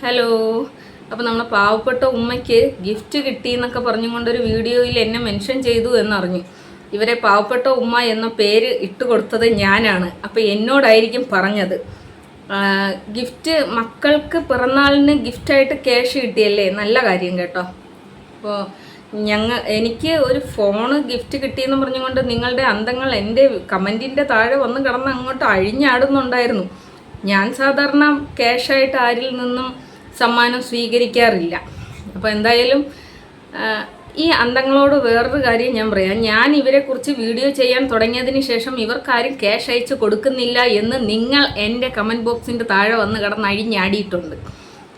Hello അപ്പോൾ നമ്മളെ പാവപ്പെട്ട ഉമ്മയ്ക്ക് ഗിഫ്റ്റ് കിട്ടി എന്നൊക്കെ പറഞ്ഞുകൊണ്ടൊരു വീഡിയോയിൽ എന്നെ മെൻഷൻ ചെയ്തു എന്നറിഞ്ഞു. ഇവരെ പാവപ്പെട്ട ഉമ്മ എന്ന പേര് ഇട്ട് കൊടുത്തത് ഞാനാണ്. അപ്പോൾ എന്നോടായിരിക്കും പറഞ്ഞത്. ഗിഫ്റ്റ് മക്കൾക്ക് പിറന്നാളിന് ഗിഫ്റ്റായിട്ട് ക്യാഷ് കിട്ടിയല്ലേ? നല്ല കാര്യം കേട്ടോ. അപ്പോൾ ഞങ്ങൾ എനിക്ക് ഒരു ഫോണ് ഗിഫ്റ്റ് കിട്ടിയെന്ന് പറഞ്ഞുകൊണ്ട് നിങ്ങളുടെ അന്തങ്ങൾ എന്റെ കമന്റിന്റെ താഴെ വന്ന് കിടന്ന് അങ്ങോട്ട് അഴിഞ്ഞാടുന്നുണ്ടായിരുന്നു. ഞാൻ സാധാരണ ക്യാഷായിട്ട് ആരിൽ നിന്നും സമ്മാനം സ്വീകരിക്കാറില്ല. അപ്പോൾ എന്തായാലും ഈ അന്തങ്ങളോട് വേറൊരു കാര്യം ഞാൻ പറയാം. ഞാൻ ഇവരെക്കുറിച്ച് വീഡിയോ ചെയ്യാൻ തുടങ്ങിയതിന് ശേഷം ഇവർക്കാരും ക്യാഷ് അയച്ച് കൊടുക്കുന്നില്ല എന്ന് നിങ്ങൾ എന്റെ കമന്റ് ബോക്സിന്റെ താഴെ വന്ന് കിടന്ന് അഴിഞ്ഞാടിയിട്ടുണ്ട്.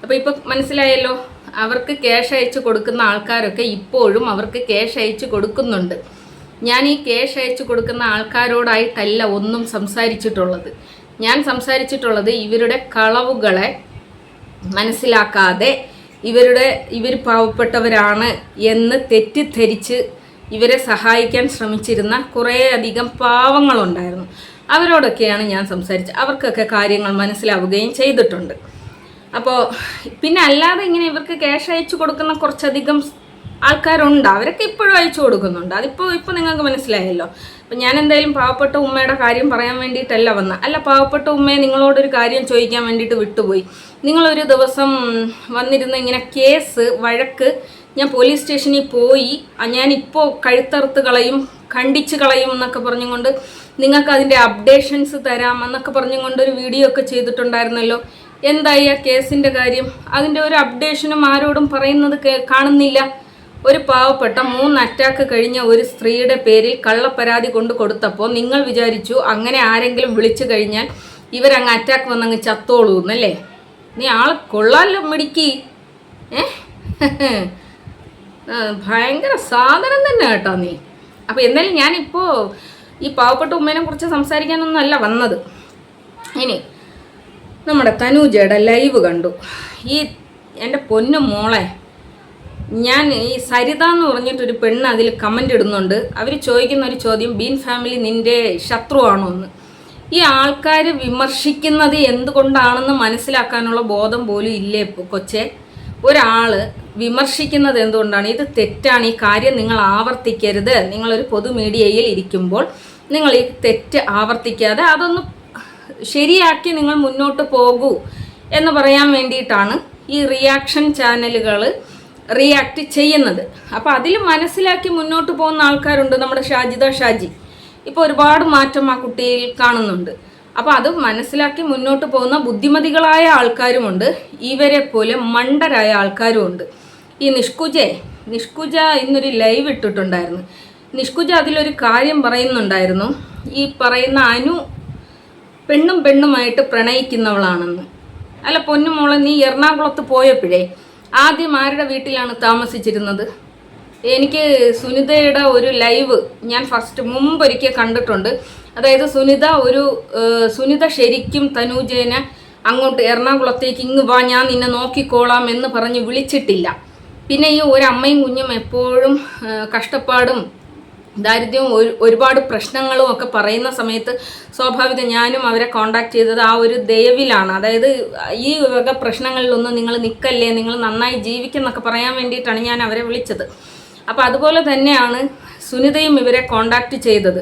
അപ്പോൾ ഇപ്പോൾ മനസ്സിലായല്ലോ അവർക്ക് ക്യാഷ് അയച്ച് കൊടുക്കുന്ന ആൾക്കാരൊക്കെ ഇപ്പോഴും അവർക്ക് ക്യാഷ് അയച്ച് കൊടുക്കുന്നുണ്ട്. ഞാൻ ഈ ക്യാഷ് അയച്ച് കൊടുക്കുന്ന ആൾക്കാരോടായിട്ടല്ല ഒന്നും സംസാരിച്ചിട്ടുള്ളത്. ഞാൻ സംസാരിച്ചിട്ടുള്ളത് ഇവരുടെ കളവുകളെ മനസ്സിലാക്കാതെ ഇവരുടെ ഇവർ പാവപ്പെട്ടവരാണ് എന്ന് തെറ്റിദ്ധരിച്ച് ഇവരെ സഹായിക്കാൻ ശ്രമിച്ചിരുന്ന കുറേയധികം പാവങ്ങളുണ്ടായിരുന്നു. അവരോടൊക്കെയാണ് ഞാൻ സംസാരിച്ചത്. അവർക്കൊക്കെ കാര്യങ്ങൾ മനസ്സിലാവുകയും ചെയ്തിട്ടുണ്ട്. അപ്പോൾ പിന്നെ അല്ലാതെ ഇങ്ങനെ ഇവർക്ക് ക്യാഷ് അയച്ചു കൊടുക്കുന്ന കുറച്ചധികം ആൾക്കാരുണ്ട്. അവരൊക്കെ ഇപ്പോഴും അയച്ചു കൊടുക്കുന്നുണ്ട്. അതിപ്പോൾ ഇപ്പോൾ നിങ്ങൾക്ക് മനസ്സിലായല്ലോ. അപ്പം ഞാൻ എന്തായാലും പാവപ്പെട്ട ഉമ്മയുടെ കാര്യം പറയാൻ വേണ്ടിയിട്ടല്ല വന്ന. അല്ല പാവപ്പെട്ട ഉമ്മയെ നിങ്ങളോടൊരു കാര്യം ചോദിക്കാൻ വേണ്ടിയിട്ട് വിട്ടുപോയി. നിങ്ങളൊരു ദിവസം വന്നിരുന്ന ഇങ്ങനെ കേസ് വഴക്ക് ഞാൻ പോലീസ് സ്റ്റേഷനിൽ പോയി. ഞാനിപ്പോൾ കഴുത്തറുത്ത് കളയും ഖണ്ഡിച്ച് കളയും എന്നൊക്കെ പറഞ്ഞുകൊണ്ട് നിങ്ങൾക്ക് അതിന്റെ അപ്ഡേഷൻസ് തരാം എന്നൊക്കെ പറഞ്ഞുകൊണ്ട് ഒരു വീഡിയോ ഒക്കെ ചെയ്തിട്ടുണ്ടായിരുന്നല്ലോ. എന്തായി ആ കേസിന്റെ കാര്യം? അതിന്റെ ഒരു അപ്ഡേഷനും ആരോടും പറയുന്നത് കാണുന്നില്ല. ഒരു പാവപ്പെട്ട മൂന്ന് അറ്റാക്ക് കഴിഞ്ഞ ഒരു സ്ത്രീയുടെ പേരിൽ കള്ളപ്പരാതി കൊണ്ട് കൊടുത്തപ്പോൾ നിങ്ങൾ വിചാരിച്ചു അങ്ങനെ ആരെങ്കിലും വിളിച്ചു കഴിഞ്ഞാൽ ഇവരങ്ങ് അറ്റാക്ക് വന്നങ്ങ് ചത്തോളൂ എന്നല്ലേ നീ ആളെ കൊള്ളാലോ മിടിക്കി. ഏ? ഭയങ്കര സാധനം തന്നെ കേട്ടോ നീ. അപ്പോൾ എന്നാലും ഞാനിപ്പോൾ ഈ പാവപ്പെട്ട ഉമ്മേനെ കുറിച്ച് സംസാരിക്കാനൊന്നും അല്ല വന്നത്. ഇനി നമ്മുടെ തനൂജയുടെ ലൈവ് കണ്ടു. ഈ എന്റെ പൊന്നു മോളെ ഞാൻ ഈ സരിത എന്ന് പറഞ്ഞിട്ടൊരു പെണ്ണ് അതിൽ കമന്റ് ഇടുന്നുണ്ട്. അവർ ചോദിക്കുന്ന ഒരു ചോദ്യം ബീൻ ഫാമിലി നിന്റെ ശത്രുവാണോ? എന്ന്. ഈ ആൾക്കാർ വിമർശിക്കുന്നത് എന്തുകൊണ്ടാണെന്ന് മനസ്സിലാക്കാനുള്ള ബോധം പോലും ഇല്ലേ ഇപ്പോൾ കൊച്ചെ? ഒരാൾ വിമർശിക്കുന്നത് എന്തുകൊണ്ടാണ്? ഇത് തെറ്റാണ്. ഈ കാര്യം നിങ്ങൾ ആവർത്തിക്കരുത്. നിങ്ങളൊരു പൊതു മീഡിയയിൽ ഇരിക്കുമ്പോൾ നിങ്ങൾ ഈ തെറ്റ് ആവർത്തിക്കാതെ അതൊന്ന് ശരിയാക്കി നിങ്ങൾ മുന്നോട്ട് പോകൂ എന്ന് പറയാൻ വേണ്ടിയിട്ടാണ് ഈ റിയാക്ഷൻ ചാനലുകൾ റിയാക്ട് ചെയ്യുന്നത്. അപ്പോൾ അതിൽ മനസ്സിലാക്കി മുന്നോട്ട് പോകുന്ന ആൾക്കാരുണ്ട് നമ്മുടെ ഷാജിദ ഷാജി. ഇപ്പോൾ ഒരുപാട് മാറ്റം ആ കുട്ടിയിൽ കാണുന്നുണ്ട്. അപ്പോൾ അത് മനസ്സിലാക്കി മുന്നോട്ട് പോകുന്ന ബുദ്ധിമതികളായ ആൾക്കാരുമുണ്ട്. ഇവരെ പോലെ മണ്ടരായ ആൾക്കാരുമുണ്ട്. ഈ നിഷ്കുജെ നിഷ്കുജ ഇന്നൊരു ലൈവ് ഇട്ടിട്ടുണ്ടായിരുന്നു. നിഷ്കുജ അതിലൊരു കാര്യം പറയുന്നുണ്ടായിരുന്നു. ഈ പറയുന്ന അനു പെണ്ണും പെണ്ണുമായിട്ട് പ്രണയിക്കുന്നവളാണെന്ന്. അല്ല പൊന്നുമോളെ നീ എറണാകുളത്ത് പോയപ്പോഴേ ആദ്യം ആരുടെ വീട്ടിലാണ് താമസിച്ചിരുന്നത്? എനിക്ക് സുനിതയുടെ ഒരു ലൈവ് ഞാൻ ഫസ്റ്റ് മുമ്പൊരിക്കൽ കണ്ടിട്ടുണ്ട്. അതായത് സുനിത ഒരു സുനിത ശരിക്കും തനൂജേനെ അങ്ങോട്ട് എറണാകുളത്തേക്ക് ഇങ്ങ് വാ ഞാൻ നിന്നെ നോക്കിക്കോളാം എന്ന് പറഞ്ഞ് വിളിച്ചിട്ടില്ല. പിന്നെ ഈ ഒരു അമ്മയും കുഞ്ഞും എപ്പോഴും കഷ്ടപ്പാടും ദാരിദ്ര്യവും ഒരു ഒരുപാട് പ്രശ്നങ്ങളും ഒക്കെ പറയുന്ന സമയത്ത് സ്വാഭാവികം ഞാനും അവരെ കോണ്ടാക്ട് ചെയ്തത് ആ ഒരു ദയവിലാണ്. അതായത് ഈ വക പ്രശ്നങ്ങളിലൊന്നും നിങ്ങൾ നിൽക്കല്ലേ നിങ്ങൾ നന്നായി ജീവിക്കുന്നൊക്കെ പറയാൻ വേണ്ടിയിട്ടാണ് ഞാൻ അവരെ വിളിച്ചത്. അപ്പോൾ അതുപോലെ തന്നെയാണ് സുനിതയും ഇവരെ കോണ്ടാക്ട് ചെയ്തത്.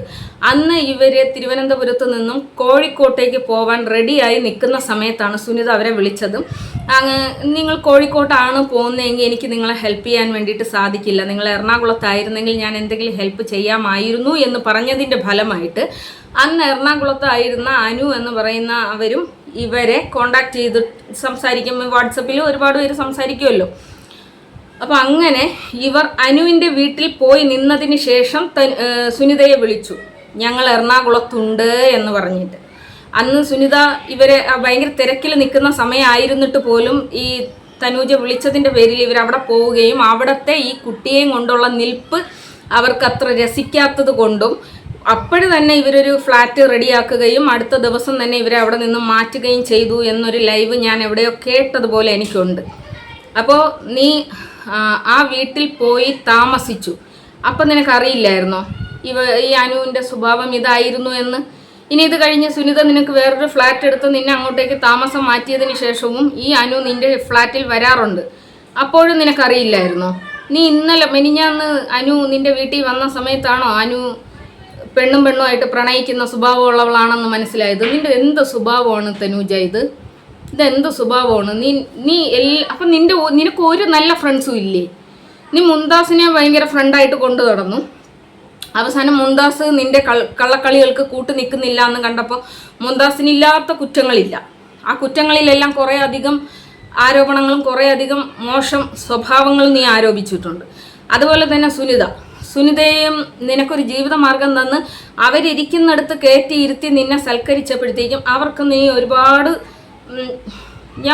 അന്ന് ഇവരെ തിരുവനന്തപുരത്ത് നിന്നും കോഴിക്കോട്ടേക്ക് പോവാൻ റെഡിയായി നിൽക്കുന്ന സമയത്താണ് സുനിത അവരെ വിളിച്ചതും. അങ്ങ് നിങ്ങൾ കോഴിക്കോട്ടാണ് പോകുന്നതെങ്കിൽ എനിക്ക് നിങ്ങളെ ഹെൽപ്പ് ചെയ്യാൻ വേണ്ടിയിട്ട് സാധിക്കില്ല. നിങ്ങൾ എറണാകുളത്തായിരുന്നെങ്കിൽ ഞാൻ എന്തെങ്കിലും ഹെൽപ്പ് ചെയ്യാമായിരുന്നു എന്ന് പറഞ്ഞതിന്റെ ഫലമായിട്ട് അന്ന് എറണാകുളത്തായിരുന്ന അനു എന്ന് പറയുന്ന അവരും ഇവരെ കോണ്ടാക്ട് ചെയ്ത് സംസാരിക്കും. വാട്സപ്പിൽ ഒരുപാട് പേര് സംസാരിക്കുമല്ലോ അപ്പോൾ അങ്ങനെ ഇവർ അനുവിന്റെ വീട്ടിൽ പോയി നിന്നതിന് ശേഷം സുനിതയെ വിളിച്ചു. ഞങ്ങൾ എറണാകുളത്തുണ്ട് എന്ന് പറഞ്ഞിട്ട്. അന്ന് സുനിത ഇവരെ ഭയങ്കര തിരക്കിൽ നിൽക്കുന്ന സമയമായിരുന്നിട്ട് പോലും ഈ തനൂജ വിളിച്ചതിന്റെ പേരിൽ ഇവർ അവിടെ പോവുകയും അവിടുത്തെ ഈ കുട്ടിയെയും കൊണ്ടുള്ള നിൽപ്പ് അവർക്ക് അത്ര രസിക്കാത്തത് കൊണ്ടും അപ്പോഴ് തന്നെ ഇവരൊരു ഫ്ലാറ്റ് റെഡിയാക്കുകയും അടുത്ത ദിവസം തന്നെ ഇവരെ അവിടെ നിന്ന് മാറ്റുകയും ചെയ്തു എന്നൊരു ലൈവ് ഞാൻ എവിടെയോ കേട്ടതുപോലെ എനിക്കുണ്ട്. അപ്പോൾ നീ ആ, വീട്ടിൽ പോയി താമസിച്ചു. അപ്പം നിനക്കറിയില്ലായിരുന്നോ? ഇവ ഈ അനുവിന്റെ സ്വഭാവം ഇതായിരുന്നു എന്ന്. ഇനി ഇത് കഴിഞ്ഞ് സുനിത നിനക്ക് വേറൊരു ഫ്ലാറ്റ് എടുത്ത് നിന്നെ അങ്ങോട്ടേക്ക് താമസം മാറ്റിയതിന് ശേഷവും ഈ അനു നിന്റെ ഫ്ലാറ്റിൽ വരാറുണ്ട്. അപ്പോഴും നിനക്കറിയില്ലായിരുന്നോ? നീ ഇന്നലെ മെനിഞ്ഞാന്ന് അനു നിന്റെ വീട്ടിൽ വന്ന സമയത്താണോ അനു പെണ്ണും പെണ്ണുമായിട്ട് പ്രണയിക്കുന്ന സ്വഭാവമുള്ളവളാണെന്ന് മനസ്സിലായത്? നിന്റെ എന്ത് സ്വഭാവമാണ് തനൂജ ഇത്? ഇതെന്ത് സ്വഭാവമാണ്? നീ നീ എല്ലാ അപ്പം നിന്റെ നിനക്ക് ഒരു നല്ല ഫ്രണ്ട്സും ഇല്ലേ? നീ മുന്താസിനെ ഭയങ്കര ഫ്രണ്ടായിട്ട് കൊണ്ടു നടന്നു. അവസാനം മുന്താസ് നിന്റെ കൾ- കള്ളക്കളികൾക്ക് കൂട്ടു നിൽക്കുന്നില്ല എന്ന് കണ്ടപ്പോൾ മുന്താസിനില്ലാത്ത കുറ്റങ്ങളില്ല. ആ കുറ്റങ്ങളിലെല്ലാം കുറേ അധികം ആരോപണങ്ങളും കുറേ അധികം മോശം സ്വഭാവങ്ങളും നീ ആരോപിച്ചിട്ടുണ്ട്. അതുപോലെ തന്നെ സുനിത. സുനിതയും നിനക്കൊരു ജീവിതമാർഗം തന്ന് അവരിരിക്കുന്നിടത്ത് കയറ്റി ഇരുത്തി നിന്നെ സൽക്കരിച്ചപ്പോഴത്തേക്കും അവർക്ക് നീ ഒരുപാട് ഉം,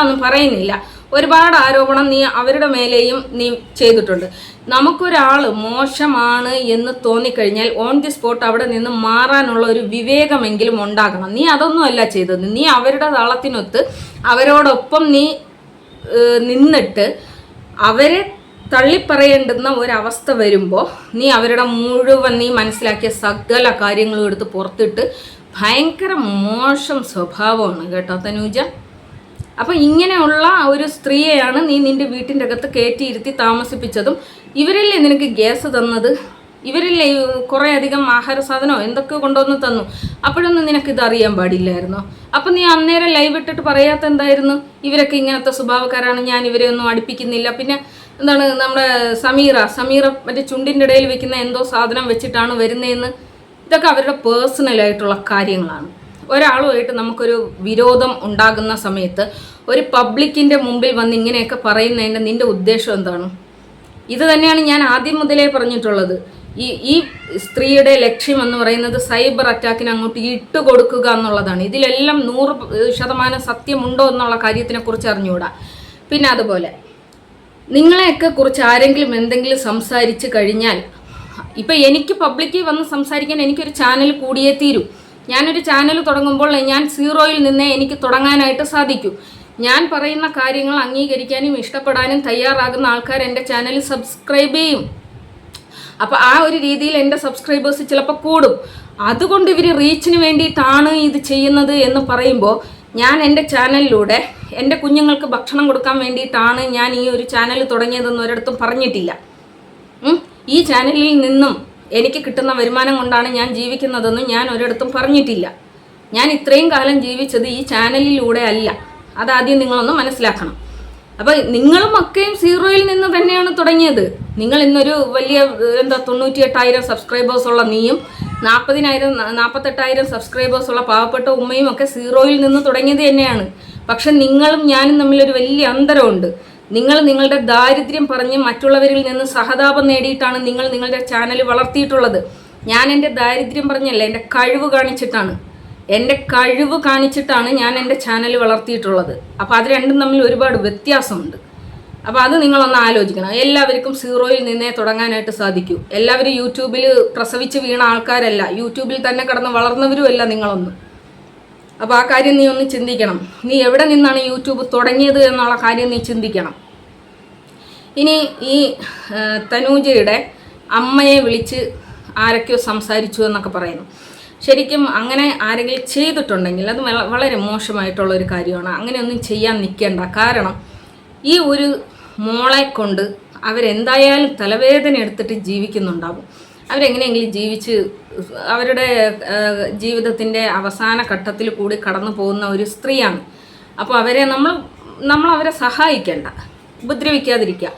ഒന്നും പറയുന്നില്ല. ഒരുപാട് ആരോപണം നീ അവരുടെ മേലെയും നീ ചെയ്തിട്ടുണ്ട്. നമുക്കൊരാൾ മോശമാണ് എന്ന് തോന്നിക്കഴിഞ്ഞാൽ ഓൺ ദി സ്പോട്ട് അവിടെ നിന്ന് മാറാനുള്ള ഒരു വിവേകമെങ്കിലും ഉണ്ടാകണം. നീ അതൊന്നുമല്ല ചെയ്തത്. നീ അവരുടെ താളത്തിനൊത്ത് അവരോടൊപ്പം നീ നിന്നിട്ട് അവരെ തള്ളിപ്പറയേണ്ടുന്ന ഒരവസ്ഥ വരുമ്പോൾ നീ അവരുടെ മുഴുവൻ നീ മനസ്സിലാക്കിയ സകല കാര്യങ്ങളും എടുത്ത് പുറത്തിട്ട് ഭയങ്കര മോശം സ്വഭാവമാണ് കേട്ടോ തനൂജ. അപ്പം ഇങ്ങനെയുള്ള ഒരു സ്ത്രീയെയാണ് നീ നിന്റെ വീട്ടിന്റെ അകത്ത് കയറ്റിയിരുത്തി താമസിപ്പിച്ചതും. ഇവരല്ലേ നിനക്ക് ഗ്യാസ് തന്നത്? ഇവരല്ലേ കുറേ അധികം ആഹാര സാധനമോ എന്തൊക്കെ കൊണ്ടുവന്ന് തന്നു? അപ്പോഴൊന്നും നിനക്ക് ഇത് അറിയാൻ പാടില്ലായിരുന്നോ? അപ്പം നീ അന്നേരം ലൈവ് ഇട്ടിട്ട് പറയാത്ത എന്തായിരുന്നു? ഇവരൊക്കെ ഇങ്ങനത്തെ സ്വഭാവക്കാരാണ് ഞാൻ ഇവരെ ഒന്നും അടുപ്പിക്കുന്നില്ല. പിന്നെ എന്താണ് നമ്മുടെ സമീറ? സമീറ മറ്റേ ചുണ്ടിന്റെ ഇടയിൽ വെക്കുന്ന എന്തോ സാധനം വെച്ചിട്ടാണ് വരുന്നതെന്ന്? ഇതൊക്കെ അവരുടെ പേഴ്സണലായിട്ടുള്ള കാര്യങ്ങളാണ്. ഒരാളുമായിട്ട് നമുക്കൊരു വിരോധം ഉണ്ടാകുന്ന സമയത്ത് ഒരു പബ്ലിക്കിന്റെ മുമ്പിൽ വന്ന് ഇങ്ങനെയൊക്കെ പറയുന്നതിന്റെ നിന്റെ ഉദ്ദേശം എന്താണ്? ഇത് തന്നെയാണ് ഞാൻ ആദ്യം മുതലേ പറഞ്ഞിട്ടുള്ളത്. ഈ ഈ സ്ത്രീയുടെ ലക്ഷ്യം എന്ന് പറയുന്നത് സൈബർ അറ്റാക്കിന് അങ്ങോട്ട് ഇട്ട് കൊടുക്കുക എന്നുള്ളതാണ്. ഇതിലെല്ലാം നൂറ് ശതമാനം സത്യമുണ്ടോ എന്നുള്ള കാര്യത്തിനെ കുറിച്ച് അറിഞ്ഞുകൂടാ. പിന്നെ അതുപോലെ നിങ്ങളെയൊക്കെ കുറിച്ച് ആരെങ്കിലും എന്തെങ്കിലും സംസാരിച്ച് കഴിഞ്ഞാൽ ഇപ്പം എനിക്ക് പബ്ലിക്കിൽ വന്ന് സംസാരിക്കാൻ എനിക്കൊരു ചാനൽ കൂടിയേ തീരൂ. ഞാനൊരു ചാനൽ തുടങ്ങുമ്പോൾ ഞാൻ സീറോയിൽ നിന്നേ എനിക്ക് തുടങ്ങാനായിട്ട് സാധിക്കൂ. ഞാൻ പറയുന്ന കാര്യങ്ങൾ അംഗീകരിക്കാനും ഇഷ്ടപ്പെടാനും തയ്യാറാകുന്ന ആൾക്കാർ എന്റെ ചാനൽ സബ്സ്ക്രൈബ് ചെയ്യും. അപ്പോൾ ആ ഒരു രീതിയിൽ എന്റെ സബ്സ്ക്രൈബേഴ്സ് ചിലപ്പോൾ കൂടും. അതുകൊണ്ട് ഇവർ റീച്ചിന് വേണ്ടിയിട്ടാണ് ഇത് ചെയ്യുന്നത് എന്ന് പറയുമ്പോൾ ഞാൻ എന്റെ ചാനലിലൂടെ എന്റെ കുഞ്ഞുങ്ങൾക്ക് ഭക്ഷണം കൊടുക്കാൻ വേണ്ടിയിട്ടാണ് ഞാൻ ഈ ഒരു ചാനൽ തുടങ്ങിയതെന്ന് ഒരിടത്തും പറഞ്ഞിട്ടില്ല. ഈ ചാനലിൽ നിന്നും എനിക്ക് കിട്ടുന്ന വരുമാനം കൊണ്ടാണ് ഞാൻ ജീവിക്കുന്നതെന്ന് ഞാൻ ഒരിടത്തും പറഞ്ഞിട്ടില്ല. ഞാൻ ഇത്രയും കാലം ജീവിച്ചത് ഈ ചാനലിലൂടെ അല്ല. അതാദ്യം നിങ്ങളൊന്ന് മനസ്സിലാക്കണം. അപ്പോൾ നിങ്ങളും ഒക്കെയും സീറോയിൽ നിന്ന് തന്നെയാണ് തുടങ്ങിയത്. നിങ്ങൾ ഇന്നൊരു വലിയ എന്താ തൊണ്ണൂറ്റി എട്ടായിരം സബ്സ്ക്രൈബേഴ്സ് ഉള്ള നീയും നാൽപ്പതിനായിരം നാൽപ്പത്തെട്ടായിരം സബ്സ്ക്രൈബേഴ്സ് ഉള്ള പാവപ്പെട്ട ഉമ്മയും ഒക്കെ സീറോയിൽ നിന്ന് തുടങ്ങിയത് തന്നെയാണ്. പക്ഷെ നിങ്ങളും ഞാനും തമ്മിലൊരു വലിയ അന്തരമുണ്ട്. നിങ്ങൾ നിങ്ങളുടെ ദാരിദ്ര്യം പറഞ്ഞ് മറ്റുള്ളവരിൽ നിന്ന് സഹതാപം നേടിയിട്ടാണ് നിങ്ങൾ നിങ്ങളുടെ ചാനൽ വളർത്തിയിട്ടുള്ളത്. ഞാൻ എന്റെ ദാരിദ്ര്യം പറഞ്ഞല്ല എന്റെ കഴിവ് കാണിച്ചിട്ടാണ്. എന്റെ കഴിവ് കാണിച്ചിട്ടാണ് ഞാൻ എന്റെ ചാനൽ വളർത്തിയിട്ടുള്ളത്. അപ്പോൾ അത് രണ്ടും തമ്മിൽ ഒരുപാട് വ്യത്യാസമുണ്ട്. അപ്പോൾ അത് നിങ്ങളൊന്ന് ആലോചിക്കണം. എല്ലാവർക്കും സീറോയിൽ നിന്നേ തുടങ്ങാനായിട്ട് സാധിക്കൂ. എല്ലാവരും യൂട്യൂബിൽ പ്രസവിച്ച് വീണ ആൾക്കാരല്ല യൂട്യൂബിൽ തന്നെ കിടന്ന് വളർന്നവരുമല്ല നിങ്ങളൊന്നും. അപ്പോൾ ആ കാര്യം നീ ഒന്ന് ചിന്തിക്കണം. നീ എവിടെ നിന്നാണ് യൂട്യൂബ് തുടങ്ങിയത് എന്നുള്ള കാര്യം നീ ചിന്തിക്കണം. ഇനി ഈ തനൂജയുടെ അമ്മയെ വിളിച്ച് ആരൊക്കെയോ സംസാരിച്ചു എന്നൊക്കെ പറയുന്നു. ശരിക്കും അങ്ങനെ ആരെങ്കിലും ചെയ്തിട്ടുണ്ടെങ്കിൽ അത് വളരെ മോശമായിട്ടുള്ള ഒരു കാര്യമാണ്. അങ്ങനെയൊന്നും ചെയ്യാൻ നിൽക്കേണ്ട. കാരണം ഈ ഒരു മോളെ കൊണ്ട് അവരെന്തായാലും തലവേദന എടുത്തിട്ട് ജീവിക്കുന്നുണ്ടാവും. അവരെങ്ങനെയെങ്കിലും ജീവിച്ച് അവരുടെ ജീവിതത്തിന്റെ അവസാന ഘട്ടത്തിൽ കൂടി കടന്നു പോകുന്ന ഒരു സ്ത്രീയാണ്. അപ്പോൾ അവരെ നമ്മൾ നമ്മൾ അവരെ സഹായിക്കേണ്ട. ഉപദ്രവിക്കാതിരിക്കുക.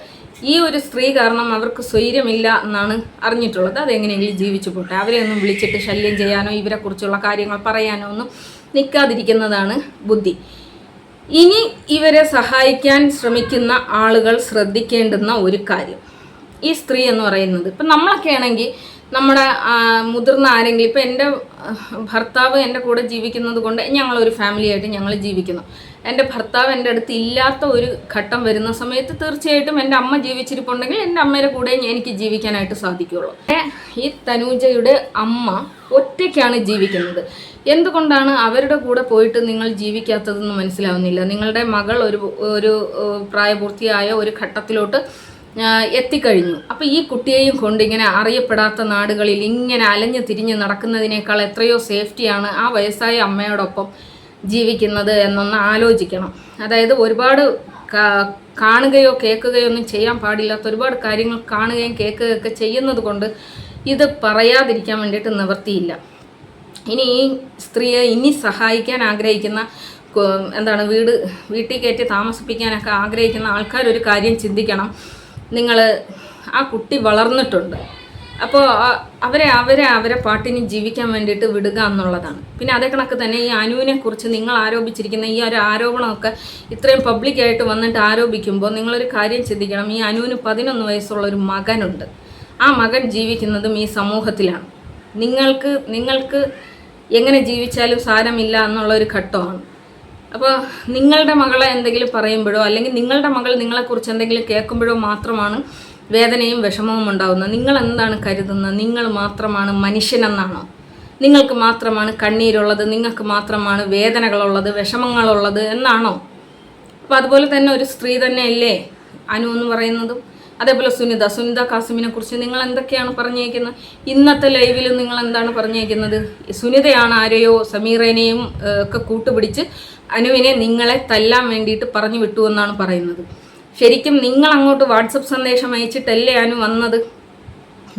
ഈ ഒരു സ്ത്രീ കാരണം അവർക്ക് സ്വൈര്യമില്ല എന്നാണ് അറിഞ്ഞിട്ടുള്ളത്. അതെങ്ങനെയെങ്കിലും ജീവിച്ചു പോട്ടെ. അവരെ ഒന്നും വിളിച്ചിട്ട് ശല്യം ചെയ്യാനോ ഇവരെക്കുറിച്ചുള്ള കാര്യങ്ങൾ പറയാനോ ഒന്നും നിൽക്കാതിരിക്കുന്നതാണ് ബുദ്ധി. ഇനി ഇവരെ സഹായിക്കാൻ ശ്രമിക്കുന്ന ആളുകൾ ശ്രദ്ധിക്കേണ്ടുന്ന ഒരു കാര്യം. ഈ സ്ത്രീ എന്ന് പറയുന്നത് ഇപ്പം നമ്മളൊക്കെ ആണെങ്കിൽ നമ്മുടെ മുതിർന്ന ആരെങ്കിലും ഇപ്പം എന്റെ ഭർത്താവ് എന്റെ കൂടെ ജീവിക്കുന്നത് കൊണ്ട് ഞങ്ങളൊരു ഫാമിലിയായിട്ട് ഞങ്ങൾ ജീവിക്കുന്നു. എന്റെ ഭർത്താവ് എന്റെ അടുത്ത് ഇല്ലാത്ത ഒരു ഘട്ടം വരുന്ന സമയത്ത് തീർച്ചയായിട്ടും എന്റെ അമ്മ ജീവിച്ചിരിപ്പുണ്ടെങ്കിൽ എന്റെ അമ്മയുടെ കൂടെ എനിക്ക് ജീവിക്കാനായിട്ട് സാധിക്കുള്ളൂ. ഈ തനൂജയുടെ അമ്മ ഒറ്റയ്ക്കാണ് ജീവിക്കുന്നത്. എന്തുകൊണ്ടാണ് അവരുടെ കൂടെ പോയിട്ട് നിങ്ങൾ ജീവിക്കാത്തതെന്ന് മനസ്സിലാവുന്നില്ല? നിങ്ങളുടെ മകൾ ഒരു ഒരു പ്രായപൂർത്തിയായ ഒരു ഘട്ടത്തിലോട്ട് എത്തിക്കഴിഞ്ഞു. അപ്പോൾ ഈ കുട്ടിയെയും കൊണ്ട് ഇങ്ങനെ അറിയപ്പെടാത്ത നാടുകളിൽ ഇങ്ങനെ അലഞ്ഞു തിരിഞ്ഞ് നടക്കുന്നതിനേക്കാൾ എത്രയോ സേഫ്റ്റിയാണ് ആ വയസ്സായ അമ്മയോടൊപ്പം ജീവിക്കുന്നത് എന്നൊന്ന് ആലോചിക്കണം. അതായത് ഒരുപാട് കാണുകയോ കേൾക്കുകയോ ഒന്നും ചെയ്യാൻ പാടില്ലാത്ത ഒരുപാട് കാര്യങ്ങൾ കാണുകയും കേൾക്കുകയൊക്കെ ചെയ്യുന്നത് കൊണ്ട് ഇത് പറയാതിരിക്കാൻ വേണ്ടിയിട്ട് നിവർത്തിയില്ല ഇനി ഈ സ്ത്രീയെ ഇനി സഹായിക്കാൻ ആഗ്രഹിക്കുന്ന എന്താണ് വീട് വീട്ടിൽ കയറ്റി താമസിപ്പിക്കാനൊക്കെ ആഗ്രഹിക്കുന്ന ആൾക്കാർ ഒരു കാര്യം ചിന്തിക്കണം. നിങ്ങൾ ആ കുട്ടി വളർന്നിട്ടുണ്ട്. അപ്പോൾ അവരെ അവരെ അവരെ പാട്ടിന് ജീവിക്കാൻ വേണ്ടിയിട്ട് വിടുക എന്നുള്ളതാണ്. പിന്നെ അതേ കണക്ക് തന്നെ ഈ അനുവിനെ കുറിച്ച് നിങ്ങൾ ആരോപിച്ചിരിക്കുന്ന ഈ ഒരു ആരോപണമൊക്കെ ഇത്രയും പബ്ലിക്കായിട്ട് വന്നിട്ട് ആരോപിക്കുമ്പോൾ നിങ്ങളൊരു കാര്യം ചിന്തിക്കണം. ഈ അനുവിന് പതിനൊന്ന് വയസ്സുള്ള ഒരു മകനുണ്ട്. ആ മകൻ ജീവിക്കുന്നതും ഈ സമൂഹത്തിലാണ്. നിങ്ങൾക്ക് നിങ്ങൾക്ക് എങ്ങനെ ജീവിച്ചാലും സാരമില്ല എന്നുള്ള ഒരു ഘട്ടമാണ്. അപ്പോൾ നിങ്ങളുടെ മകളെ എന്തെങ്കിലും പറയുമ്പോഴോ അല്ലെങ്കിൽ നിങ്ങളുടെ മകൾ നിങ്ങളെക്കുറിച്ച് എന്തെങ്കിലും കേൾക്കുമ്പോഴോ മാത്രമാണ് വേദനയും വിഷമവും ഉണ്ടാകുന്നത് നിങ്ങൾ എന്താണ് കരുതുന്നത് നിങ്ങൾ മാത്രമാണ് മനുഷ്യനെന്നാണോ? നിങ്ങൾക്ക് മാത്രമാണ് കണ്ണീരുള്ളത് നിങ്ങൾക്ക് മാത്രമാണ് വേദനകളുള്ളത് വിഷമങ്ങളുള്ളത് എന്നാണോ? അപ്പോൾ അതുപോലെ തന്നെ ഒരു സ്ത്രീ തന്നെയല്ലേ അനു എന്ന് പറയുന്നതും. അതേപോലെ സുനിത സുനിത കാസിമിനെ കുറിച്ച് നിങ്ങൾ എന്തൊക്കെയാണ് പറഞ്ഞേക്കുന്നത്? ഇന്നത്തെ ലൈവിൽ നിങ്ങൾ എന്താണ് പറഞ്ഞേക്കുന്നത്? സുനിതയാണ് ആരെയോ സമീറേനെയും ഒക്കെ കൂട്ടുപിടിച്ച് അനുവിനെ നിങ്ങളെ തല്ലാൻ വേണ്ടിയിട്ട് പറഞ്ഞു വിട്ടു എന്നാണ് പറയുന്നത്. ശരിക്കും നിങ്ങൾ അങ്ങോട്ട് വാട്സപ്പ് സന്ദേശം അയച്ചിട്ടല്ലേ അനു വന്നത്?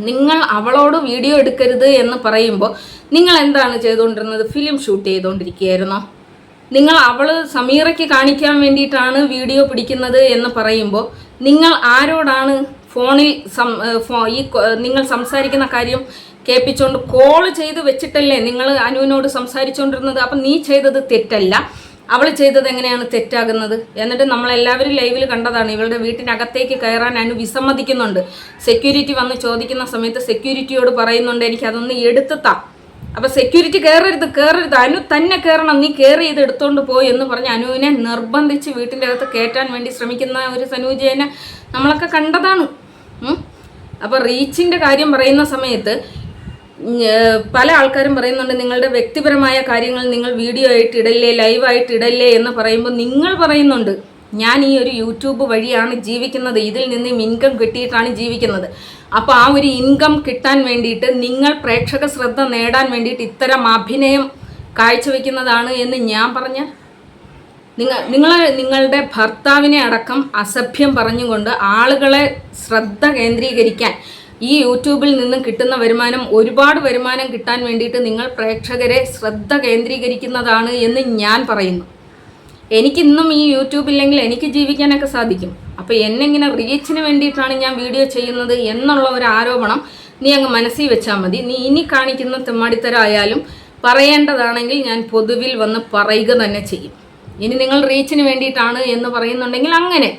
നിങ്ങൾ അവളോട് വീഡിയോ എടുക്കരുത് എന്ന് പറയുമ്പോൾ നിങ്ങൾ എന്താണ് ചെയ്തുകൊണ്ടിരുന്നത്? ഫിലിം ഷൂട്ട് ചെയ്തുകൊണ്ടിരിക്കുകയായിരുന്നോ? നിങ്ങൾ അവൾ സമീറയ്ക്ക് കാണിക്കാൻ വേണ്ടിയിട്ടാണ് വീഡിയോ പിടിക്കുന്നത് എന്ന് പറയുമ്പോൾ നിങ്ങൾ ആരോടാണ് ഫോണിൽ ഈ നിങ്ങൾ സംസാരിക്കുന്ന കാര്യം കേൾപ്പിച്ചുകൊണ്ട് കോൾ ചെയ്ത് വെച്ചിട്ടല്ലേ നിങ്ങൾ അനുവിനോട് സംസാരിച്ചുകൊണ്ടിരുന്നത് അപ്പം നീ ചെയ്തത് തെറ്റല്ല. അവൾ ചെയ്തത് എങ്ങനെയാണ് തെറ്റാകുന്നത്? എന്നിട്ട് നമ്മളെല്ലാവരും ലൈവിൽ കണ്ടതാണ്. ഇവളുടെ വീട്ടിനകത്തേക്ക് കയറാൻ അനു വിസമ്മതിക്കുന്നുണ്ട്. സെക്യൂരിറ്റി വന്ന് ചോദിക്കുന്ന സമയത്ത് സെക്യൂരിറ്റിയോട് പറയുന്നുണ്ട് എനിക്ക് അതൊന്ന് എടുത്തെത്താം അപ്പം സെക്യൂരിറ്റി കയറരുത് കയറരുത് അനു തന്നെ കയറണം നീ കയറി ഇത് എടുത്തോണ്ട് പോയി എന്ന് പറഞ്ഞ് അനുവിനെ നിർബന്ധിച്ച് വീട്ടിന്റെ അകത്ത് കയറ്റാൻ വേണ്ടി ശ്രമിക്കുന്ന ഒരു സനൂജേനെ നമ്മളൊക്കെ കണ്ടതാണ്. അപ്പോൾ അപ്പൊ റീച്ചിന്റെ കാര്യം പറയുന്ന സമയത്ത് പല ആൾക്കാരും പറയുന്നുണ്ട് നിങ്ങളുടെ വ്യക്തിപരമായ കാര്യങ്ങൾ നിങ്ങൾ വീഡിയോ ആയിട്ട് ഇടല്ലേ ലൈവായിട്ട് ഇടല്ലേ എന്ന് പറയുമ്പോൾ നിങ്ങൾ പറയുന്നുണ്ട്. ഞാൻ ഈ ഒരു യൂട്യൂബ് വഴിയാണ് ജീവിക്കുന്നത്. ഇതിൽ നിന്ന് ഇൻകം കിട്ടിയിട്ടാണ് ജീവിക്കുന്നത്. അപ്പോൾ ആ ഒരു ഇൻകം കിട്ടാൻ വേണ്ടിയിട്ട് നിങ്ങൾ പ്രേക്ഷക ശ്രദ്ധ നേടാൻ വേണ്ടിയിട്ട് ഇത്തരം അഭിനയം കാഴ്ചവെക്കുന്നതാണ് എന്ന് ഞാൻ പറഞ്ഞ. നിങ്ങൾ നിങ്ങൾ നിങ്ങളുടെ ഭർത്താവിനെ അടക്കം അസഭ്യം പറഞ്ഞുകൊണ്ട് ആളുകളെ ശ്രദ്ധ കേന്ദ്രീകരിക്കാൻ ഈ യൂട്യൂബിൽ നിന്നും കിട്ടുന്ന വരുമാനം ഒരുപാട് വരുമാനം കിട്ടാൻ വേണ്ടിയിട്ട് നിങ്ങൾ പ്രേക്ഷകരെ ശ്രദ്ധ കേന്ദ്രീകരിക്കുന്നതാണ് എന്ന് ഞാൻ പറയുന്നു. എനിക്കിന്നും ഈ യൂട്യൂബ് ഇല്ലെങ്കിൽ എനിക്ക് ജീവിക്കാനൊക്കെ സാധിക്കും. അപ്പോൾ എന്നെങ്ങനെ റീച്ചിന് വേണ്ടിയിട്ടാണ് ഞാൻ വീഡിയോ ചെയ്യുന്നത് എന്നുള്ള ഒരു ആരോപണം നീ അങ്ങ് മനസ്സിൽ വെച്ചാൽ മതി. നീ ഇനി കാണിക്കുന്ന തെമ്മാടിത്തരായാലും പറയേണ്ടതാണെങ്കിൽ ഞാൻ പൊതുവിൽ വന്ന് പറയുക തന്നെ ചെയ്യും. ഇനി നിങ്ങൾ റീച്ചിന് വേണ്ടിയിട്ടാണ് എന്ന് പറയുന്നുണ്ടെങ്കിൽ അങ്ങനെ